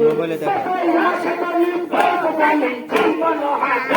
মোবাইলে দেখো। জীবন হাতে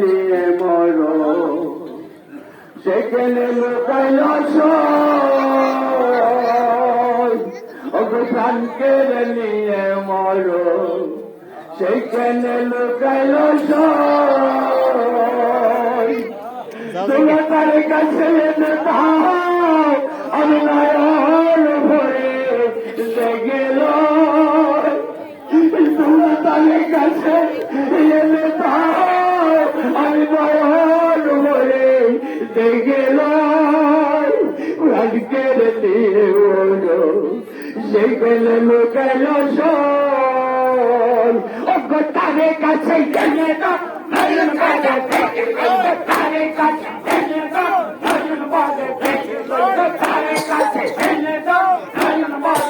নিয়ে মরো। সেখানে লুকাইল নিয়ে মরো। সেখানে লুকাইল তোমরা কাছে আমি নয়ন ভরে গেল রাজকের দিয়ে বলো সেখানে লুকাইল ওগো তারে কাছে এনে দাও নয়ন কাছে থেকে ওগো তারে কাছে এনে দাও নয়ন বলে থেকে ওগো তারে কাছে এনে দাও নয়ন বলে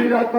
Si la.